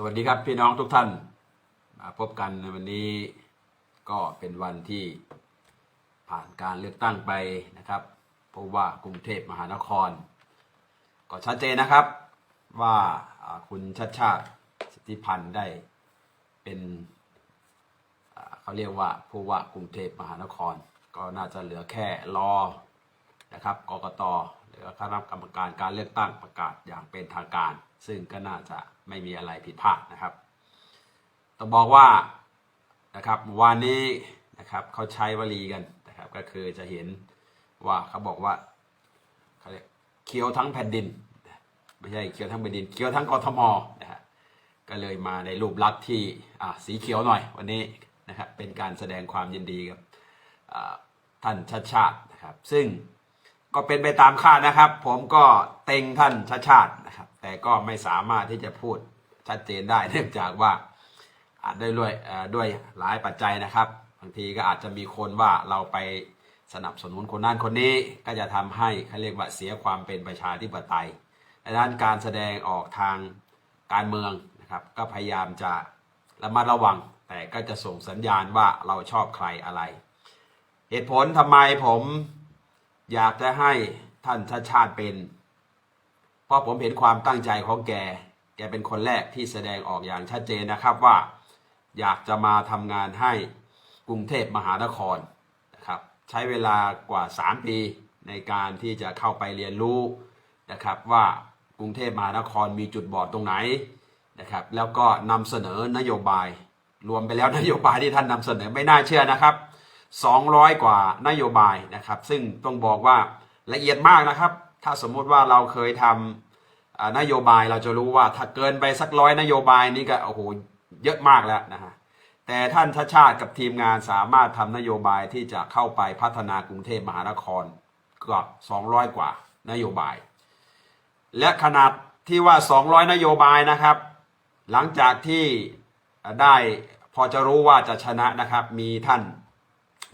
สวัสดีครับพี่น้องทุกท่านมาพบกันในวันนี้ก็เป็นวันที่ผ่านการเลือกตั้งไปนะครับเพราะว่ากรุงเทพมหานคร ก็ชัดเจนนะครับว่าคุณชัดชาติสิทธิพันธ์ได้เป็นเขาเรียกว่าผู้ว่ากรุงเทพมหานคร ก็น่าจะเหลือแค่รอนะครับกกต คณะกรรมการการเลือกตั้งประกาศอย่างเป็นทางการ ซึ่งก็น่าจะไม่มีอะไรผิดพลาดนะครับ ต้องบอกว่านะครับวันนี้นะครับเขาใช้วลีกันนะครับก็คือจะเห็นว่าเขาบอกว่าเขาเรียกเคี้ยวทั้งแผ่นดิน ไม่ใช่เคี้ยวทั้งแผ่นดินเคี้ยวทั้งกทมนะฮะก็เลยมาในรูปลักษณ์ที่อะสีเขียวหน่อยวันนี้นะครับเป็นการแสดงความยินดีกับท่านชัดชาตินะครับซึ่ง ก็เป็นไปตามคาดนะครับ ผมก็เต็งท่านชัดชาตินะครับ แต่ก็ไม่สามารถที่จะพูดชัดเจนได้เนื่องจากว่าอาจได้ด้วยด้วยหลายปัจจัยนะครับบางทีก็อาจจะมีคนว่าเราไปสนับสนุนคนนั้นคนนี้ก็จะทำให้เขาเรียกว่าเสียความเป็นประชาธิปไตยดังนั้นการแสดงออกทางการเมืองนะครับ ก็พยายามจะระมัดระวัง แต่ก็จะส่งสัญญาณว่าเราชอบใครอะไร เหตุผลทำไมผม อยากจะให้ท่านชาติชาติเป็น เพราะผมเห็นความตั้งใจของแก แกเป็นคนแรกที่แสดงออกอย่างชัดเจนนะครับว่า อยากจะมาทำงานให้กรุงเทพมหานครนะครับใช้เวลากว่า 3 ปีในการที่จะเข้าไปเรียนรู้นะครับว่ากรุงเทพมหานครมีจุดบอดตรงไหนนะครับแล้วก็นำเสนอนโยบาย รวมไปแล้วนโยบายที่ท่านนำเสนอไม่น่าเชื่อนะครับ 200 กว่านโยบายนะครับ ซึ่งต้องบอกว่าละเอียดมากนะครับ ถ้าสมมุติว่าเราเคยทำนโยบายเราจะรู้ว่าถ้าเกินไปสักร้อยนโยบายนี้ก็โอ้โหเยอะมากแล้วนะฮะแต่ท่านชาชาติกับทีมงานสามารถทำนโยบายที่จะเข้าไปพัฒนากรุงเทพมหานครเกือบ200 กว่านโยบาย และขนาดที่ว่า 200 นโยบายนะครับ หลังจากที่ได้พอจะรู้ว่าจะชนะนะครับ มีท่าน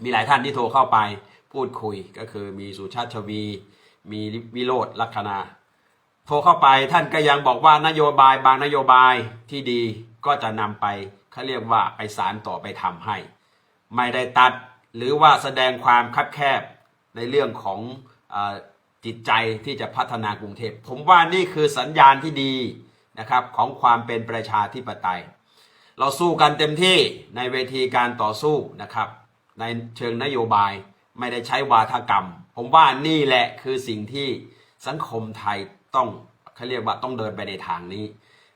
มีหลายท่านที่โทรเข้าไปพูดคุยก็คือมีสุชาติชวี มีวิโรธลัคนาโทรเข้าไปท่านก็ยังบอกว่านโยบายบางนโยบายที่ดีก็จะนำไปเขาเรียกว่าไปสารต่อไปทำให้ ไม่ได้ตัดหรือว่าแสดงความคับแคบในเรื่องของอจิตใจที่จะพัฒนากรุงเทพผมว่านี่คือสัญญาณที่ดีนะครับของความเป็นประชาธิปไตย เราสู้กันเต็มที่ในเวทีการต่อสู้นะครับ ในเชิงนโยบายไม่ได้ใช้วาทกรรม ผมว่านี่แหละคือสิ่งที่สังคมไทยต้องเขาเรียกว่าต้องเดินไปในทางนี้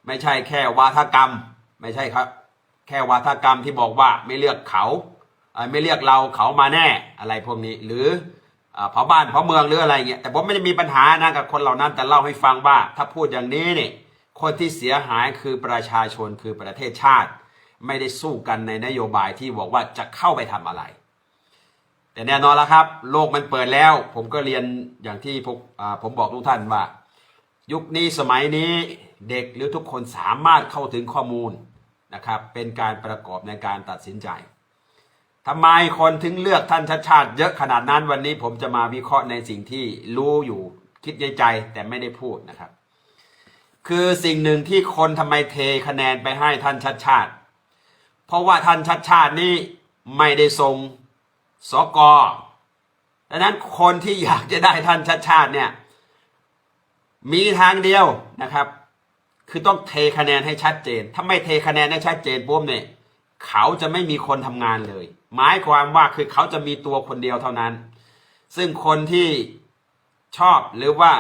ไม่ใช่แค่วาทกรรม ไม่ใช่ครับ แค่วาทกรรมที่บอกว่าไม่เลือกเขาไม่เลือกเราเขามาแน่อะไรพวกนี้ หรือเอ่อเผาบ้านเผาเมืองหรืออะไรเงี้ยแต่ผมไม่ได้มีปัญหานะกับคนเหล่านั้นแต่เล่าให้ฟังว่า ถ้าพูดอย่างนี้เนี่ยคนที่เสียหายคือประชาชนคือประเทศชาติ ไม่ได้สู้กันในนโยบายที่บอกว่าจะเข้าไปทำอะไร แต่แน่นอนแล้วครับ โลกมันเปิดแล้ว ผมก็เรียนอย่างที่พวกอ่าผมบอกทุกท่านว่า ยุคนี้สมัยนี้เด็กหรือทุกคนสามารถเข้าถึงข้อมูลนะครับเป็นการประกอบในการตัดสินใจทำไมคนถึงเลือกท่านชาติชาติ เยอะขนาดนั้นวันนี้ผมจะมาวิเคราะห์ในสิ่งที่รู้อยู่คิดในใจแต่ไม่ได้พูดนะครับ คือสิ่งหนึ่งที่คนทำไมเทคะแนนไปให้ท่านชัดชาติ เพราะว่าท่านชัดชาตินี่ไม่ได้ทรงสกดังนั้นคนที่อยากจะได้ท่านชัดชาติเนี่ยมีทางเดียวนะครับ คือต้องเทคะแนนให้ชัดเจน ถ้าไม่เทคะแนนให้ชัดเจนปุ๊บเนี่ยเขาจะไม่มีคนทำงานเลย หมายความว่าคือเขาจะมีตัวคนเดียวเท่านั้น ซึ่งคนที่ชอบหรือว่า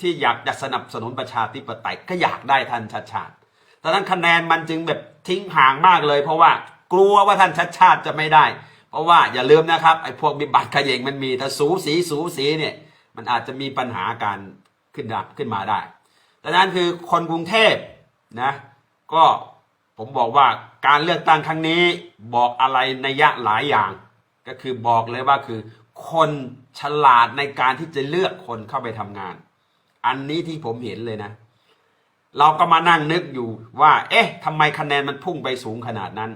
ที่อยากจะสนับสนุนประชาธิปไตยก็อยากได้ท่านชัดชาติ ดังนั้นคะแนนมันจึงแบบทิ้งห่างมากเลย เพราะว่ากลัวว่าท่านชัดชาติจะไม่ได้ เพราะว่าอย่าลืมนะครับไอ้พวกบิบัตรเขยงมันมีถ้าสูสีสูสีเนี่ยมันอาจจะมีปัญหาการขึ้นดับขึ้นมาได้ดังนั้นคือคนกรุงเทพนะก็ผมบอกว่าการเลือกตั้งครั้งนี้บอกอะไรในยะหลายอย่าง ก็คือบอกเลยว่าคือ คนฉลาดในการที่จะเลือกคนเข้าไปทำงาน อันนี้ที่ผมเห็นเลยนะ เราก็มานั่งนึกอยู่ว่า เอ๊ะทำไมคะแนนมันพุ่งไปสูงขนาดนั้น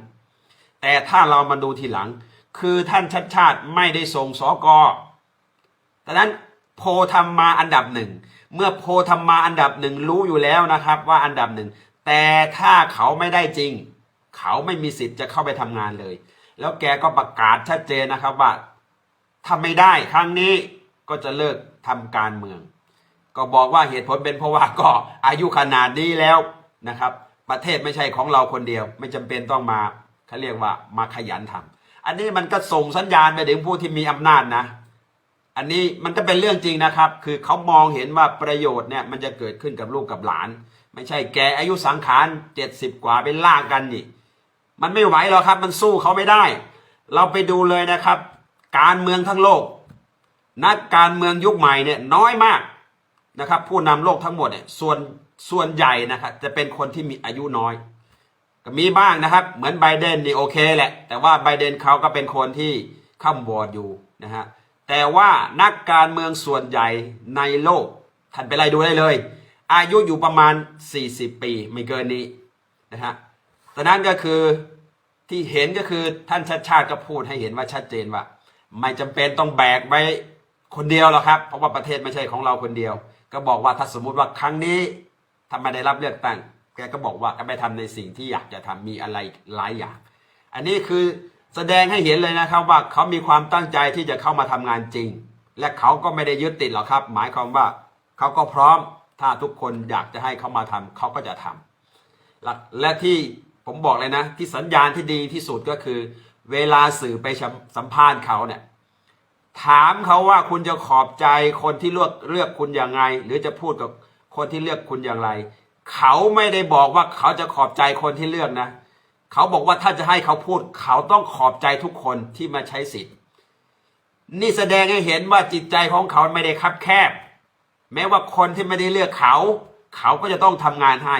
แต่ถ้าเรามาดูทีหลัง คือท่านชัดชาติไม่ได้ส่งสอกอดังนั้นโพลทำมาอันดับหนึ่ง เมื่อโพลทำมาอันดับหนึ่งรู้อยู่แล้วนะครับว่าอันดับหนึ่ง แต่ถ้าเขาไม่ได้จริง เขาไม่มีสิทธิ์จะเข้าไปทำงานเลย แล้วแกก็ประกาศชัดเจนนะครับว่าถ้าไม่ได้ครั้งนี้ก็จะเลิกทำการเมือง ก็บอกว่าเหตุผลเป็นเพราะว่าก็อายุขนาดนี้แล้วนะครับ ประเทศไม่ใช่ของเราคนเดียว ไม่จำเป็นต้องมาเขาเรียกว่ามาขยันทำอันนี้มันก็ส่งสัญญาณไปถึงผู้ที่มีอำนาจนะ อันนี้มันก็เป็นเรื่องจริงนะครับ คือเขามองเห็นว่าประโยชน์เนี่ยมันจะเกิดขึ้นกับลูกกับหลาน ไม่ใช่แกอายุสังขารเจ็ดสิบกว่าไปล่ากันนี่มันไม่ไหวหรอกครับ มันสู้เขาไม่ได้ เราไปดูเลยนะครับ การเมืองทั้งโลก นักการเมืองยุคใหม่เนี่ยน้อยมาก นะครับ ผู้นำโลกทั้งหมดเนี่ยส่วนส่วนใหญ่นะครับจะเป็นคนที่มีอายุน้อย ก็มีบ้างนะครับ เหมือนไบเดนนี่โอเคแหละ แต่ว่าไบเดนเขาก็เป็นคนที่ข้ามวอร์ดอยู่นะฮะแต่ว่านักการเมืองส่วนใหญ่ในโลกท่านไปไล่ดูได้เลย อายุอยู่ประมาณ 40 ปีไม่เกินนี้นะฮะดังนั้นก็คือที่เห็นก็คือท่านชาติชาติก็พูดให้เห็นว่าชัดเจนว่า ไม่จำเป็นต้องแบกไว้คนเดียวหรอกครับ เพราะว่าประเทศไม่ใช่ของเราคนเดียว ก็บอกว่าถ้าสมมุติว่าครั้งนี้ถ้าไม่ได้รับเลือกตั้งแกก็บอกว่าก็ไปทำในสิ่งที่อยากจะทำมีอะไรหลายอย่าง อันนี้คือแสดงให้เห็นเลยนะครับว่าเขามีความตั้งใจที่จะเข้ามาทำงานจริง และเขาก็ไม่ได้ยึดติดหรอกครับ หมายความว่าเขาก็พร้อมถ้าทุกคนอยากจะให้เขามาทำเขาก็จะทำและและที่ผมบอกเลยนะ ที่สัญญาณที่ดีที่สุดก็คือ เวลาสื่อไปสัมภาษณ์เขาเนี่ย ถามเขาว่าคุณจะขอบใจคนที่เลือกเลือกคุณอย่างไง หรือจะพูดกับคนที่เลือกคุณอย่างไร เขาไม่ได้บอกว่าเขาจะขอบใจคนที่เลือกนะ เขาบอกว่าถ้าจะให้เขาพูด เขาต้องขอบใจทุกคนที่มาใช้สิทธิ์ นี่แสดงให้เห็นว่าจิตใจของเขาไม่ได้คับแคบ แม้ว่าคนที่ไม่ได้เลือกเขา เขาก็จะต้องทำงานให้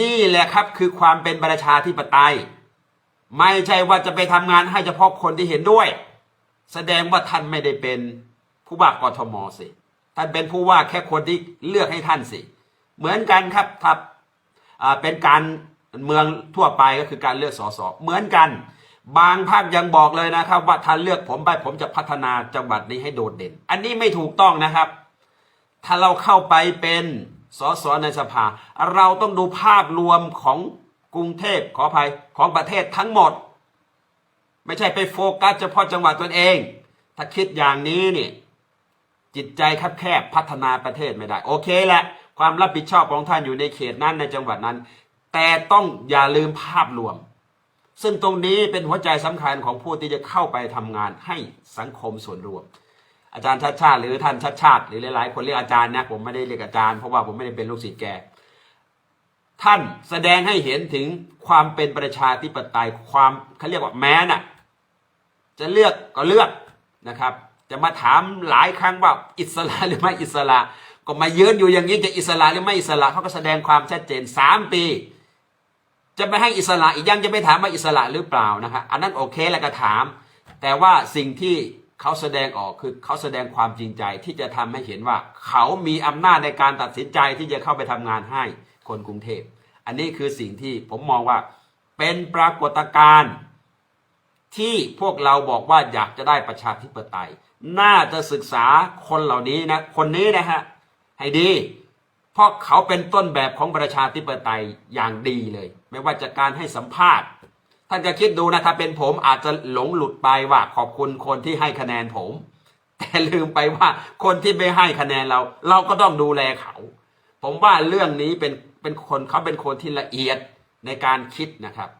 นี่แหละครับคือความเป็นประชาธิปไตย ไม่ใช่ว่าจะไปทำงานให้เฉพาะคนที่เห็นด้วย แสดงว่าท่านไม่ได้เป็นผู้ว่ากทมสิ ท่านเป็นผู้ว่าแค่คนที่เลือกให้ท่านสิ เหมือนกันครับถ้าอ่าเป็นการเมืองทั่วไปก็คือการเลือกสสเหมือนกัน บางภาคยังบอกเลยนะครับว่าถ้านเลือกผมไปผมจะพัฒนาจังหวัดนี้ให้โดดเด่น อันนี้ไม่ถูกต้องนะครับ ถ้าเราเข้าไปเป็นสสในสภา เราต้องดูภาพรวมของกรุงเทพขออภัยของประเทศทั้งหมด ไม่ใช่ไปโฟกัสเฉพาะจังหวัดตนเอง ถ้าคิดอย่างนี้นี่จิตใจแคบแคบพัฒนาประเทศไม่ได้ โอเคแหละ ความรับผิดชอบของท่านอยู่ในเขตนั้นในจังหวัดนั้น แต่ต้องอย่าลืมภาพรวม ซึ่งตรงนี้เป็นหัวใจสำคัญของผู้ที่จะเข้าไปทำงานให้สังคมส่วนรวม อาจารย์ชัดชาติหรือท่านชัดชาติหรือหลายๆ คนเรียกอาจารย์นะผมไม่ได้เรียกอาจารย์เพราะว่าผมไม่ได้เป็นลูกศิษย์แกท่านแสดงให้เห็นถึงความเป็นประชาธิปไตยความเขาเรียกว่าแม้น่ะ จะเลือกก็เลือกนะครับ จะมาถามหลายครั้งว่าอิสระหรือไม่อิสระ ก็มายืนอยู่อย่างนี้จะอิสระหรือไม่อิสระเขาก็แสดงความชัดเจนสามปี จะไปให้อิสระอีกยังจะไปถามว่าอิสระหรือเปล่านะครับอันนั้นโอเคแล้วก็ถาม แต่ว่าสิ่งที่เขาแสดงออกคือเขาแสดงความจริงใจที่จะทำให้เห็นว่า เขามีอำนาจในการตัดสินใจที่จะเข้าไปทำงานให้คนกรุงเทพ อันนี้คือสิ่งที่ผมมองว่าเป็นปรากฏการณ์ ที่พวกเราบอกว่าอยากจะได้ประชาธิปไตย น่าจะศึกษาคนเหล่านี้นะ คนนี้นะฮะ ให้ดี เพราะเขาเป็นต้นแบบของประชาธิปไตยอย่างดีเลย ไม่ว่าจะการให้สัมภาษณ์ ท่านจะคิดดูนะถ้าเป็นผมอาจจะหลงหลุดไปว่าขอบคุณคนที่ให้คะแนนผม แต่ลืมไปว่าคนที่ไม่ให้คะแนนเรา เราก็ต้องดูแลเขา ผมว่าเรื่องนี้เป็นเป็นคนเขาเป็นคนที่ละเอียดในการคิดนะครับ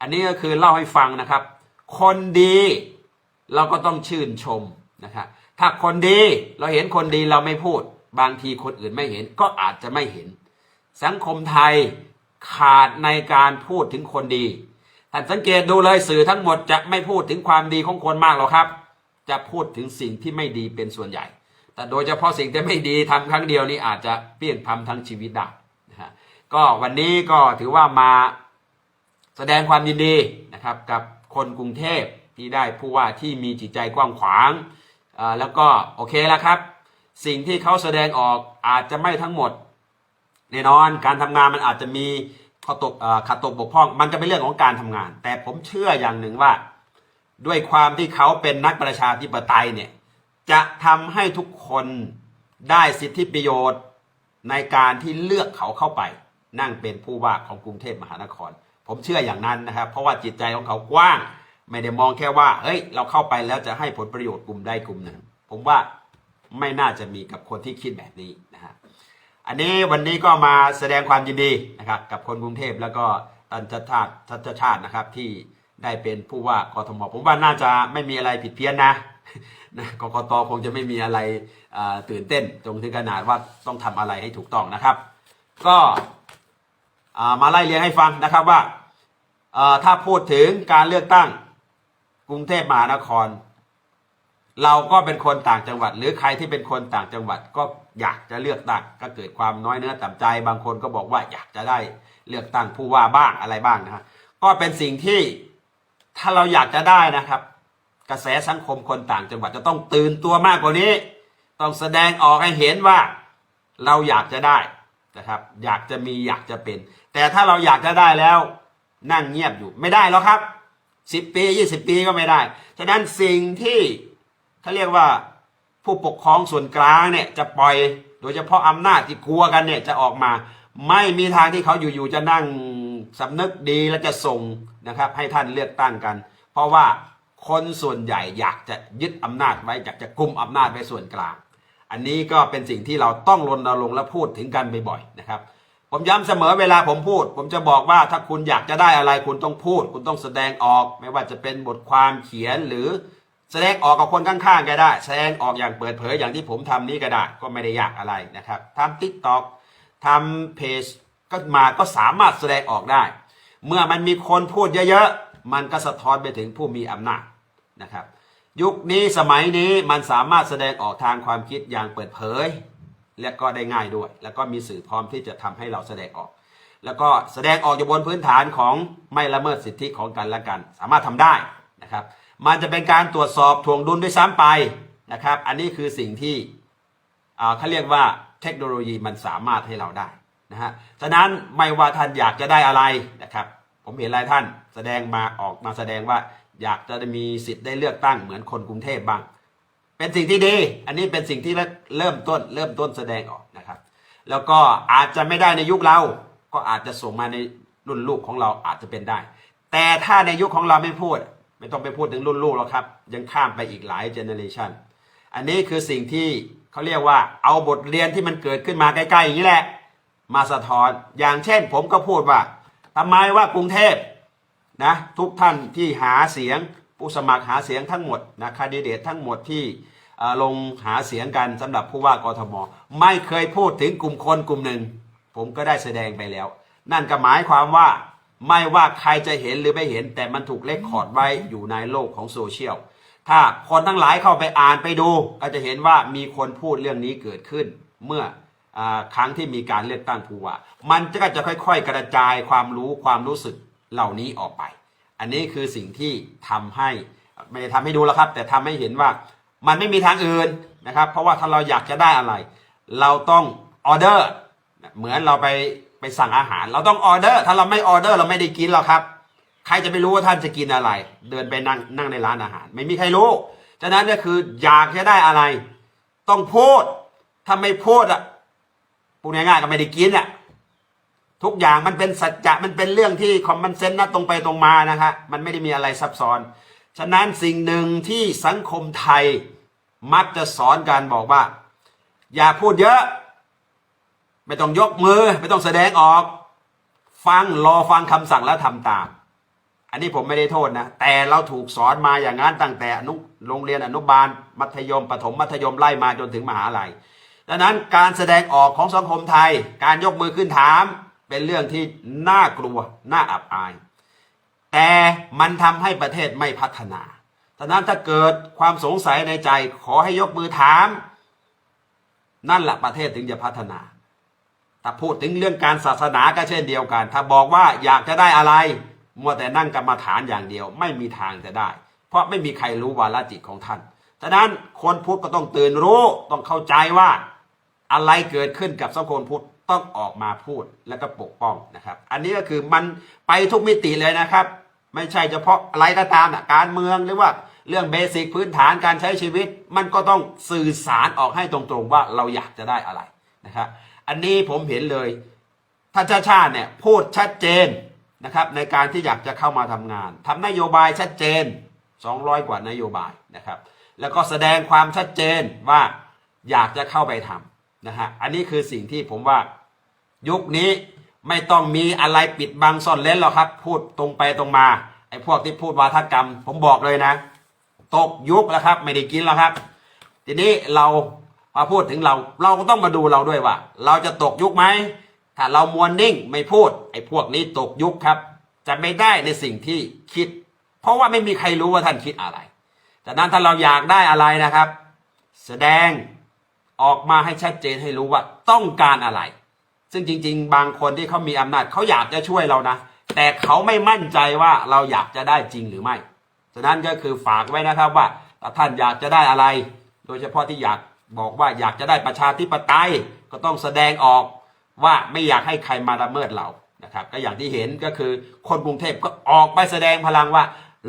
อันนี้ก็คือเล่าให้ฟังนะครับ คนดี เราก็ต้องชื่นชมนะครับถ้าคนดีเราเห็นคนดีเราไม่พูด บางทีคนอื่นไม่เห็นก็อาจจะไม่เห็น สังคมไทยขาดในการพูดถึงคนดีท่านสังเกตดูเลยสื่อทั้งหมดจะไม่พูดถึงความดีของคนมากหรอกครับ จะพูดถึงสิ่งที่ไม่ดีเป็นส่วนใหญ่ แต่โดยเฉพาะสิ่งที่ไม่ดีทำครั้งเดียวนี้อาจจะเปลี่ยนพำทั้งชีวิตได้นะฮะก็วันนี้ก็ถือว่ามาแสดงความยินดีนะครับกับ คนกรุงเทพที่ได้ผู้ว่าที่มีจิตใจกว้างขวางอ่าแล้วก็โอเคแล้วครับ สิ่งที่เขาแสดงออกอาจจะไม่ทั้งหมดแน่นอนการทำงานมันอาจจะมีข้อตกอ่าขัดตกบกพร่อง มันจะเป็นเรื่องของการทำงาน แต่ผมเชื่ออย่างหนึ่งว่า ด้วยความที่เขาเป็นนักประชาธิปไตยเนี่ยจะทำให้ทุกคนได้สิทธิประโยชน์ในการที่เลือกเขาเข้าไป นั่งเป็นผู้ว่าของกรุงเทพมหานคร ผมเชื่ออย่างนั้นนะครับ เพราะว่าจิตใจของเขากว้าง ไม่ได้มองแค่ว่า เฮ้ย เราเข้าไปแล้วจะให้ผลประโยชน์กลุ่มใดกลุ่มหนึ่ง ผมว่าไม่น่าจะมีกับคนที่คิดแบบนี้นะฮะอันนี้วันนี้ก็มาแสดงความยินดีนะครับ กับคนกรุงเทพแล้วก็ตันชาติชัดชาตินะครับ ที่ได้เป็นผู้ว่ากทมผมว่าน่าจะไม่มีอะไรผิดเพี้ยนนะนะกกตคงจะไม่มีอะไรตื่นเต้นจงถึงขนาดว่าต้องทำอะไรให้ถูกต้องนะครับ ก็มาไล่เรียงให้ฟังนะครับว่า ถ้าพูดถึงการเลือกตั้งกรุงเทพมหานคร เราก็เป็นคนต่างจังหวัด หรือใครที่เป็นคนต่างจังหวัดก็อยากจะเลือกตั้งก็เกิดความน้อยเนื้อต่ำใจ บางคนก็บอกว่าอยากจะได้เลือกตั้งผู้ว่าบ้างอะไรบ้างนะฮะก็เป็นสิ่งที่ถ้าเราอยากจะได้นะครับ กระแสสังคมคนต่างจังหวัดจะต้องตื่นตัวมากกว่านี้ ต้องแสดงออกให้เห็นว่าเราอยากจะได้นะครับ อยากจะมีอยากจะเป็น แต่ถ้าเราอยากจะได้แล้ว นั่งเงียบอยู่ไม่ได้แล้วครับสิบปียี่สิบปีก็ไม่ได้ ฉะนั้นสิ่งที่เขาเรียกว่าผู้ปกครองส่วนกลางเนี่ยจะปล่อยโดยเฉพาะอำนาจที่กลัวกันเนี่ยจะออกมา ไม่มีทางที่เขาอยู่ๆจะนั่งสำนึกดีและจะส่งนะครับ ให้ท่านเลือกตั้งกัน เพราะว่าคนส่วนใหญ่อยากจะยึดอำนาจไว้อยากจะกุมอำนาจไว้ส่วนกลาง อันนี้ก็เป็นสิ่งที่เราต้องรณรงค์และพูดถึงกันบ่อยๆนะครับ ผมย้ำเสมอเวลาผมพูด ผมจะบอกว่าถ้าคุณอยากจะได้อะไรคุณต้องพูด คุณต้องแสดงออก ไม่ว่าจะเป็นบทความเขียนหรือแสดงออกกับคนข้างๆก็ได้ แสดงออกอย่างเปิดเผยอย่างที่ผมทำนี้ก็ได้ ก็ไม่ได้ยากอะไรนะครับทำทิกตอกทำเพจก็มาก็สามารถแสดงออกได้ เมื่อมันมีคนพูดเยอะๆ มันก็สะท้อนไปถึงผู้มีอำนาจนะครับ ยุคนี้สมัยนี้มันสามารถแสดงออกทางความคิดอย่างเปิดเผย และก็ได้ง่ายด้วย แล้วก็มีสื่อพร้อมที่จะทำให้เราแสดงออก แล้วก็แสดงออกอยู่บนพื้นฐานของไม่ละเมิดสิทธิของกันและกัน สามารถทำได้นะครับ มันจะเป็นการตรวจสอบทวงดุลด้วยซ้ำไปนะครับ อันนี้คือสิ่งที่เขาเรียกว่าเทคโนโลยีมันสามารถให้เราได้นะฮะฉะนั้นไม่ว่าท่านอยากจะได้อะไรนะครับ ผมเห็นหลายท่านแสดงมาออกมาแสดงว่าอยากจะได้มีสิทธิ์ได้เลือกตั้งเหมือนคนกรุงเทพบ้าง เป็นสิ่งที่ดี อันนี้เป็นสิ่งที่เริ่มต้น เริ่มต้นแสดงออกนะครับ แล้วก็อาจจะไม่ได้ในยุคเรา ก็อาจจะส่งมาในรุ่นลูกของเราอาจจะเป็นได้ แต่ถ้าในยุคของเราไม่พูด ไม่ต้องไปพูดถึงรุ่นลูกแล้วครับ ยังข้ามไปอีกหลายเจเนอเรชันอันนี้คือสิ่งที่เขาเรียกว่าเอาบทเรียนที่มันเกิดขึ้นมาใกล้ๆอย่างนี้แหละ มาสะท้อน อย่างเช่น ผมก็พูดว่าทำไมว่ากรุงเทพนะทุกท่านที่หาเสียง ผู้สมัครหาเสียงทั้งหมดนะคาดิเดตทั้งหมดที่ลงหาเสียงกันสำหรับผู้ว่ากทม ไม่เคยพูดถึงกลุ่มคนกลุ่มหนึ่ง ผมก็ได้แสดงไปแล้ว นั่นก็หมายความว่าไม่ว่าใครจะเห็นหรือไม่เห็น แต่มันถูกเลคคอร์ดไว้อยู่ในโลกของโซเชียลถ้าคนทั้งหลายเข้าไปอ่านไปดู ก็จะเห็นว่ามีคนพูดเรื่องนี้เกิดขึ้น เมื่อครั้งที่มีการเลือกตั้งผู้ว่า มันก็จะค่อย ๆ กระจายความรู้ความรู้สึกเหล่านี้ออกไป อันนี้คือสิ่งที่ทำให้ไม่ได้ทำให้ดูแล้วครับ แต่ทำให้เห็นว่ามันไม่มีทางอื่นนะครับ เพราะว่าถ้าเราอยากจะได้อะไร เราต้องออเดอร์เหมือนเราไปไปสั่งอาหาร เราต้องออเดอร์ ถ้าเราไม่ออเดอร์เราไม่ได้กินหรอกครับ ใครจะไปรู้ว่าท่านจะกินอะไร เดินไปนั่งนั่งในร้านอาหาร ไม่มีใครรู้ฉะนั้นก็คืออยากจะได้อะไร ต้องพูดถ้าไม่พูดอะพูดง่ายๆก็ไม่ได้กินอะ ทุกอย่างมันเป็นสัจจะมันเป็นเรื่องที่คอมมอนเซนต์นะตรงไปตรงมานะฮะมันไม่ได้มีอะไรซับซ้อน ฉะนั้นสิ่งหนึ่งที่สังคมไทยมักจะสอนการบอกว่า อย่าพูดเยอะ ไม่ต้องยกมือ ไม่ต้องแสดงออก ฟังรอฟังคำสั่งแล้วทำตาม อันนี้ผมไม่ได้โทษนะ แต่เราถูกสอนมาอย่างนั้นตั้งแต่อนุโรงเรียนอนุบาล มัธยมปฐมมัธยมไล่มาจนถึงมหาลัยดังนั้นการแสดงออกของสังคมไทย การยกมือขึ้นถาม เป็นเรื่องที่น่ากลัว น่าอับอาย แต่มันทำให้ประเทศไม่พัฒนาดังนั้นถ้าเกิดความสงสัยในใจขอให้ยกมือถาม นั่นแหละประเทศถึงจะพัฒนา ถ้าพูดถึงเรื่องการศาสนาก็เช่นเดียวกัน ถ้าบอกว่าอยากจะได้อะไรมัวแต่นั่งกรรมาฐานอย่างเดียว ไม่มีทางจะได้ เพราะไม่มีใครรู้วาลจิตของท่านฉะนั้นคนพุทธก็ต้องตื่นรู้ต้องเข้าใจว่าอะไรเกิดขึ้นกับสังคมพุทธ ต้องออกมาพูดและก็ปกป้องนะครับ อันนี้ก็คือมันไปทุกมิติเลยนะครับ ไม่ใช่เฉพาะอะไรก็ตามนะการเมืองหรือว่าเรื่องเบสิกพื้นฐานการใช้ชีวิต มันก็ต้องสื่อสารออกให้ตรงๆว่าเราอยากจะได้อะไรนะครับอันนี้ผมเห็นเลยท่านชาชาเนี่ยพูดชัดเจนนะครับในการที่อยากจะเข้ามาทำงานทำนโยบายชัดเจน 200 กว่านโยบายนะครับ แล้วก็แสดงความชัดเจนว่าอยากจะเข้าไปทำนะฮะอันนี้คือสิ่งที่ผมว่า ยุคนี้ไม่ต้องมีอะไรปิดบังซ่อนเล้นหรอกครับ พูดตรงไปตรงมาไอ้พวกที่พูดวาทกรรม ผมบอกเลยนะ ตกยุคแล้วครับ ไม่ได้กินแล้วครับ ทีนี้เราพอพูดถึงเราเราก็ต้องมาดูเราด้วยว่า เราจะตกยุคไหมถ้าเรามวนนิ่งไม่พูด ไอ้พวกนี้ตกยุคครับ จะไม่ได้ในสิ่งที่คิด เพราะว่าไม่มีใครรู้ว่าท่านคิดอะไรจากนั้นถ้าเราอยากได้อะไรนะครับ แสดงออกมาให้ชัดเจนให้รู้ว่าต้องการอะไร ซึ่งจริง ๆ บางคนที่เขามีอำนาจเขาอยากจะช่วยเรานะ แต่เขาไม่มั่นใจว่าเราอยากจะได้จริงหรือไม่ ฉะนั้นก็คือฝากไว้นะครับว่าถ้าท่านอยากจะได้อะไร โดยเฉพาะที่อยากบอกว่าอยากจะได้ประชาธิปไตยก็ต้องแสดงออกว่าไม่อยากให้ใครมาละเมิดเรานะครับ ก็อย่างที่เห็นก็คือคนกรุงเทพก็ออกไปแสดงพลังว่า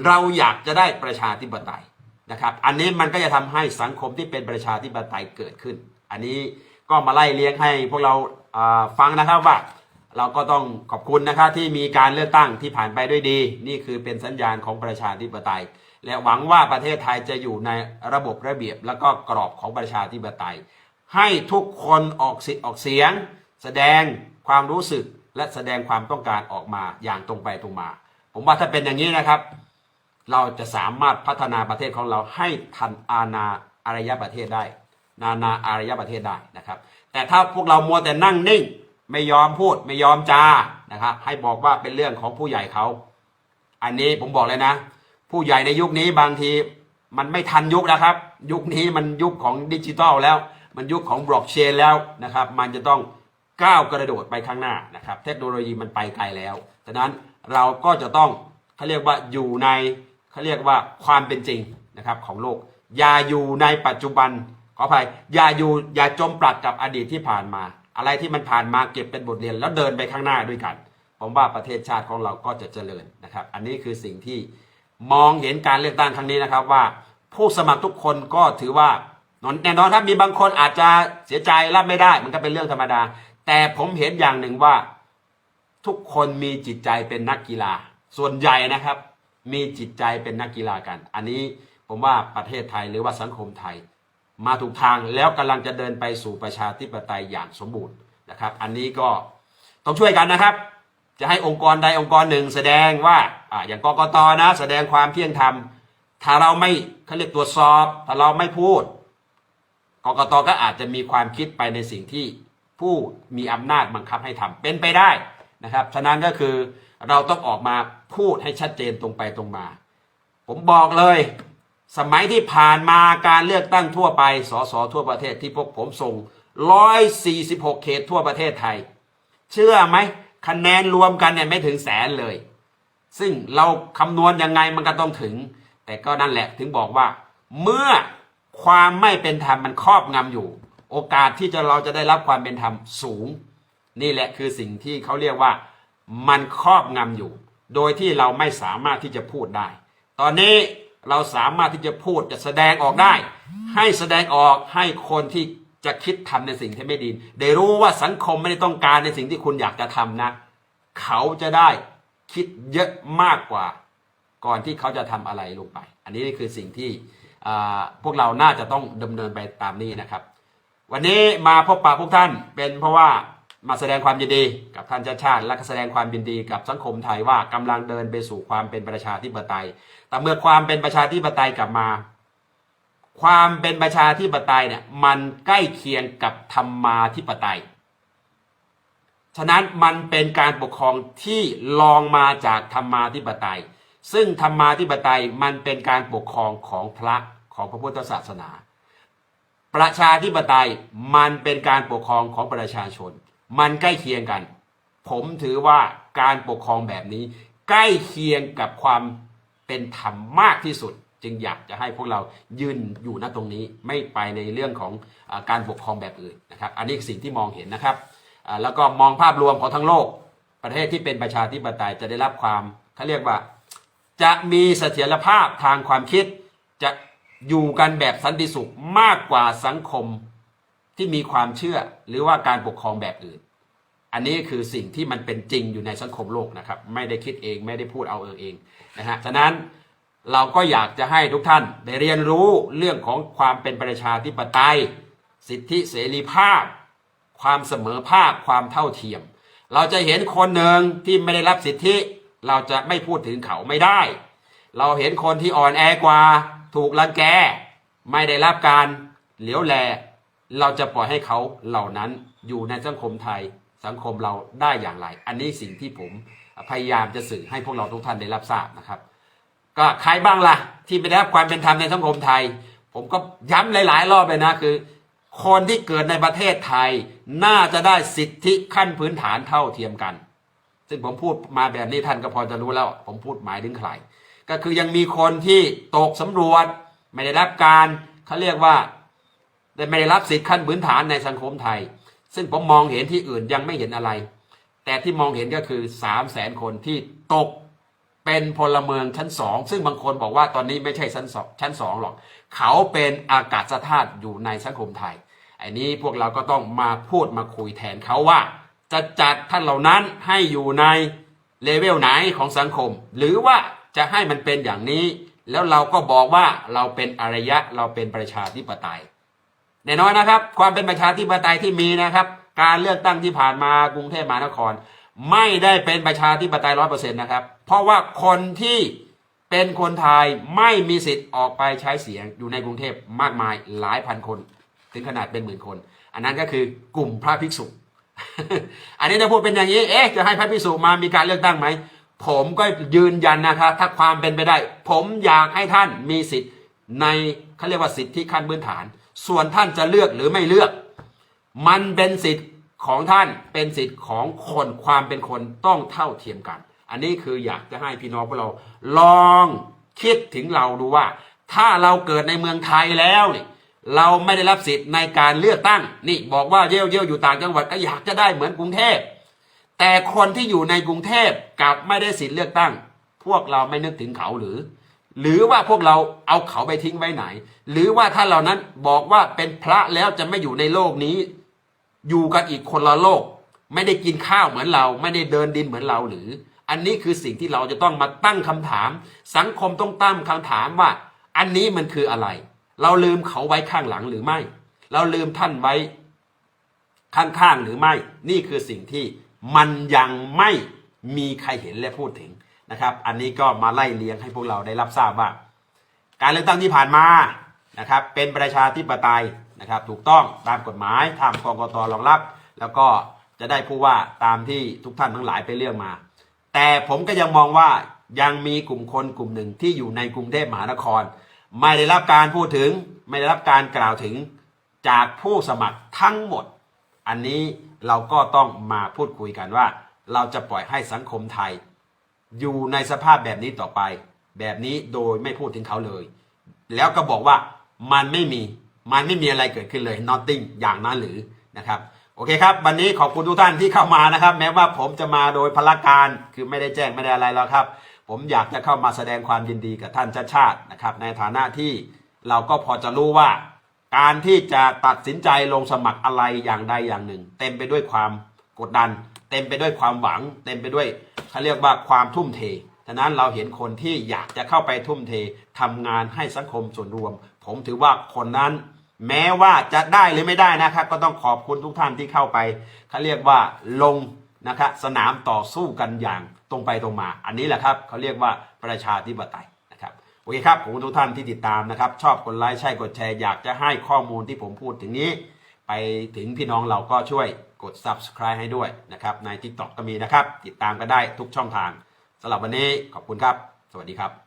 เราอยากจะได้ประชาธิปไตยนะครับ อันนี้มันก็จะทำให้สังคมที่เป็นประชาธิปไตยเกิดขึ้น อันนี้ ก็มาไล่เลี้ยงให้พวกเราฟังนะครับว่า เราก็ต้องขอบคุณนะครับที่มีการเลือกตั้งที่ผ่านไปด้วยดี นี่คือเป็นสัญญาณของประชาธิปไตย และหวังว่าประเทศไทยจะอยู่ในระบบระเบียบ แล้วก็กรอบของประชาธิปไตย ให้ทุกคนออกสิทธิ์ออกเสียง แสดงความรู้สึกและแสดงความต้องการออกมาอย่างตรงไปตรงมา ผมว่าถ้าเป็นอย่างนี้นะครับ เราจะสามารถพัฒนาประเทศของเราให้ทันอาณาอารยประเทศได้ นานาอารยประเทศได้นะครับ แต่ถ้าพวกเรามัวแต่นั่งนิ่ง ไม่ยอมพูดไม่ยอมจานะครับให้บอกว่าเป็นเรื่องของผู้ใหญ่เขาอันนี้ผมบอกเลยนะ ผู้ใหญ่ในยุคนี้บางทีมันไม่ทันยุคนะครับ ยุคนี้มันยุคของดิจิทัลแล้ว มันยุคของบล็อกเชนแล้วนะครับ มันจะต้องก้าวกระโดดไปข้างหน้านะครับ เทคโนโลยีมันไปไกลแล้วฉะนั้นเราก็จะต้องเขาเรียกว่าอยู่ในเขาเรียกว่าความเป็นจริงนะครับของโลก อย่าอยู่ในปัจจุบัน ขออภัยอย่าอยู่อย่าจมปลักกับอดีตที่ผ่านมา อะไรที่มันผ่านมาเก็บเป็นบทเรียนแล้วเดินไปข้างหน้าด้วยกัน ผมว่าประเทศชาติของเราก็จะเจริญนะครับ อันนี้คือสิ่งที่มองเห็นการเลือกตั้งครั้งนี้นะครับว่า ผู้สมัครทุกคนก็ถือว่าแน่นอนครับมีบางคนอาจจะเสียใจรับไม่ได้ มันก็เป็นเรื่องธรรมดา แต่ผมเห็นอย่างหนึ่งว่า ทุกคนมีจิตใจเป็นนักกีฬา ส่วนใหญ่นะครับ มีจิตใจเป็นนักกีฬากัน อันนี้ผมว่าประเทศไทยหรือว่าสังคมไทย มาถูกทางแล้วกำลังจะเดินไปสู่ประชาธิปไตยอย่างสมบูรณ์นะครับ อันนี้ก็ต้องช่วยกันนะครับ จะให้องค์กรใดองค์กรหนึ่งแสดงว่าอ่าอย่างกกตนะ แสดงความเที่ยงธรรมถ้าเราไม่เขาเรียกตรวจสอบ ถ้าเราไม่พูดกกตก็อาจจะมีความคิดไปในสิ่งที่ผู้มีอำนาจบังคับให้ทำเป็นไปได้นะครับฉะนั้นก็คือเราต้องออกมาพูดให้ชัดเจนตรงไปตรงมา ผมบอกเลย สมัยที่ผ่านมาการเลือกตั้งทั่วไปสสทั่วประเทศที่พวกผมส่ง 146 เขตทั่วประเทศไทย เชื่อไหมคะแนนรวมกันเนี่ยไม่ถึงแสนเลย ซึ่งเราคำนวณยังไงมันก็ต้องถึง แต่ก็นั่นแหละถึงบอกว่า เมื่อความไม่เป็นธรรมมันครอบงำอยู่ โอกาสที่จะเราจะได้รับความเป็นธรรมสูง นี่แหละคือสิ่งที่เขาเรียกว่า มันครอบงำอยู่ โดยที่เราไม่สามารถที่จะพูดได้ ตอนนี้ เราสามารถที่จะพูดจะแสดงออกได้ ให้แสดงออกให้คนที่จะคิดทำในสิ่งที่ไม่ดี ได้รู้ว่าสังคมไม่ได้ต้องการในสิ่งที่คุณอยากจะทำนะ เขาจะได้คิดเยอะมากกว่า ก่อนที่เขาจะทำอะไรลงไป อันนี้คือสิ่งที่พวกเราน่าจะต้องดำเนินไปตามนี้นะครับ วันนี้มาพบปะพวกท่านเป็นเพราะว่า มาแสดงความยินดีกับท่านชาติชาติ และแสดงความยินดีกับสังคมไทยว่ากำลังเดินไปสู่ความเป็นประชาธิปไตย แต่เมื่อความเป็นประชาธิปไตยกลับมา ความเป็นประชาธิปไตยเนี่ยมันใกล้เคียงกับธรรมาธิปไตย ฉะนั้นมันเป็นการปกครองที่ลองมาจากธรรมาธิปไตย ซึ่งธรรมาธิปไตยมันเป็นการปกครองของพระของพระพุทธศาสนา ประชาธิปไตยมันเป็นการปกครองของประชาชน มันใกล้เคียงกัน ผมถือว่าการปกครองแบบนี้ ใกล้เคียงกับความเป็นธรรมมากที่สุด จึงอยากจะให้พวกเรายืนอยู่ณตรงนี้ไม่ไปในเรื่องของอการปกครองแบบอื่นนะครับ อันนี้คือสิ่งที่มองเห็นนะครับแล้วก็มองภาพรวมของทั้งโลก ประเทศที่เป็นประชาธิปไตยจะได้รับความเขาเรียกว่า จะมีเสถียรภาพทางความคิดจะอยู่กันแบบสันติสุขมากกว่าสังคม ที่มีความเชื่อหรือว่าการปกครองแบบอื่น อันนี้คือสิ่งที่มันเป็นจริงอยู่ในสังคมโลกนะครับ ไม่ได้คิดเองไม่ได้พูดเอาเองเองนะฮะฉะนั้นเราก็อยากจะให้ทุกท่านได้เรียนรู้เรื่องของความเป็นประชาธิปไตย สิทธิเสรีภาพ ความเสมอภาคความเท่าเทียม เราจะเห็นคนหนึ่งที่ไม่ได้รับสิทธิ เราจะไม่พูดถึงเขาไม่ได้ เราเห็นคนที่อ่อนแอกว่า ถูกรังแก ไม่ได้รับการเหลียวแล เราจะปล่อยให้เขาเหล่านั้นอยู่ในสังคมไทยสังคมเราได้อย่างไร อันนี้สิ่งที่ผมพยายามจะสื่อให้พวกเราทุกท่านได้รับทราบนะครับ ก็ใครบ้างล่ะ ที่ไม่ได้รับความเป็นธรรมในสังคมไทย ผมก็ย้ำหลาย ๆ รอบเลยนะคือ คนที่เกิดในประเทศไทย น่าจะได้สิทธิขั้นพื้นฐานเท่าเทียมกัน ซึ่งผมพูดมาแบบนี้ท่านก็พอจะรู้แล้ว ผมพูดหมายถึงใครก็คือยังมีคนที่ตกสำรวจ ไม่ได้รับการเขาเรียกว่า ได้ไม่ได้รับสิทธิขั้นพื้นฐานในสังคมไทย ซึ่งผมมองเห็นที่อื่นยังไม่เห็นอะไร แต่ที่มองเห็นก็คือ3 0 0แสนคนที่ตกเป็นพลเมืองชั้นสองซึ่งบางคนบอกว่าตอนนี้ไม่ใช่ชั้นสองชั้นสองหรอก เขาเป็นอากาศธาตุอยู่ในสังคมไทยอันนี้พวกเราก็ต้องมาพูดมาคุยแทนเขาว่า จะจัดท่านเหล่านั้นให้อยู่ในเลเวลไหนของสังคม หรือว่าจะให้มันเป็นอย่างนี้ แล้วเราก็บอกว่าเราเป็นอารยะเราเป็นประชาธิปไตย แน่นอนนะครับ ความเป็นประชาธิปไตยที่มีนะครับ การเลือกตั้งที่ผ่านมากรุงเทพมหานคร ไม่ได้เป็นประชาธิปไตยร้อยเปอร์เซ็นต์นะครับ เพราะว่าคนที่เป็นคนไทยไม่มีสิทธิ์ออกไปใช้เสียงอยู่ในกรุงเทพมากมายหลายพันคน ถึงขนาดเป็นหมื่นคน อันนั้นก็คือกลุ่มพระภิกษุ อันนี้ถ้าพูดเป็นอย่างนี้ เอ๊ะจะให้พระภิกษุมามีการเลือกตั้งไหมผมก็ยืนยันนะครับถ้าความเป็นไปได้ ผมอยากให้ท่านมีสิทธิ์ในเขาเรียกว่าสิทธิขั้นพื้นฐาน ส่วนท่านจะเลือกหรือไม่เลือก มันเป็นสิทธิ์ของท่านเป็นสิทธิ์ของคนความเป็นคนต้องเท่าเทียมกัน อันนี้คืออยากจะให้พี่น้องพวกเราลองคิดถึงเราดูว่า ถ้าเราเกิดในเมืองไทยแล้วเนี่ยเราไม่ได้รับสิทธิ์ในการเลือกตั้ง นี่บอกว่าเย่ยวเย่ยวอยู่ต่างจังหวัดก็อยากจะได้เหมือนกรุงเทพแต่คนที่อยู่ในกรุงเทพกลับไม่ได้สิทธิ์เลือกตั้ง พวกเราไม่นึกถึงเขาหรือ หรือว่าพวกเราเอาเขาไปทิ้งไว้ไหน หรือว่าถ้าเหล่านั้นบอกว่าเป็นพระแล้วจะไม่อยู่ในโลกนี้ อยู่กันอีกคนละโลก ไม่ได้กินข้าวเหมือนเรา ไม่ได้เดินดินเหมือนเราหรือ อันนี้คือสิ่งที่เราจะต้องมาตั้งคำถาม สังคมต้องตั้งคำถามว่า อันนี้มันคืออะไร เราลืมเขาไว้ข้างหลังหรือไม่ เราลืมท่านไว้ข้างๆหรือไม่ นี่คือสิ่งที่มันยังไม่มีใครเห็นและพูดถึง นะครับ อันนี้ก็มาไล่เลียงให้พวกเราได้รับทราบว่า การเลือกตั้งที่ผ่านมานะครับ เป็นประชาธิปไตยนะครับ ถูกต้องตามกฎหมายทางกกตรองรับ แล้วก็จะได้ผู้ว่าตามที่ทุกท่านทั้งหลายไปเลือกมา แต่ผมก็ยังมองว่ายังมีกลุ่มคนกลุ่มหนึ่งที่อยู่ในกรุงเทพมหานคร ไม่ได้รับการพูดถึงไม่ได้รับการกล่าวถึงจากผู้สมัครทั้งหมด อันนี้เราก็ต้องมาพูดคุยกันว่า เราจะปล่อยให้สังคมไทย อยู่ในสภาพแบบนี้ต่อไป แบบนี้โดยไม่พูดถึงเขาเลย แล้วก็บอกว่ามันไม่มีมันไม่มีอะไรเกิดขึ้นเลย nothing อย่างนั้นหรือนะครับโอเคครับ วันนี้ขอบคุณทุกท่านที่เข้ามานะครับ แม้ว่าผมจะมาโดยพละการคือไม่ได้แจ้งไม่ได้อะไรแล้วครับ ผมอยากจะเข้ามาแสดงความยินดีกับท่านชาติชาตินะครับ ในฐานะที่เราก็พอจะรู้ว่า การที่จะตัดสินใจลงสมัครอะไรอย่างใดอย่างหนึ่ง เต็มไปด้วยความกดดัน เต็มไปด้วยความหวัง เต็มไปด้วย เขาเรียกว่าความทุ่มเทฉะนั้นเราเห็นคนที่อยากจะเข้าไปทุ่มเททำงานให้สังคมส่วนรวม ผมถือว่าคนนั้นแม้ว่าจะได้หรือไม่ได้นะครับก็ต้องขอบคุณทุกท่านที่เข้าไปเขาเรียกว่าลงนะครับสนามต่อสู้กันอย่างตรงไปตรงมา อันนี้แหละครับเขาเรียกว่าประชาธิปไตยนะครับโอเคครับขอบคุณทุกท่านที่ติดตามนะครับ ชอบกดไลค์ใช่กดแชร์อยากจะให้ข้อมูลที่ผมพูดถึงนี้ ไปถึงพี่น้องเราก็ช่วยกด subscribe ให้ด้วยนะครับใน TikTok ก็มีนะครับ ติดตามก็ได้ทุกช่องทางสำหรับวันนี้ขอบคุณครับ สวัสดีครับ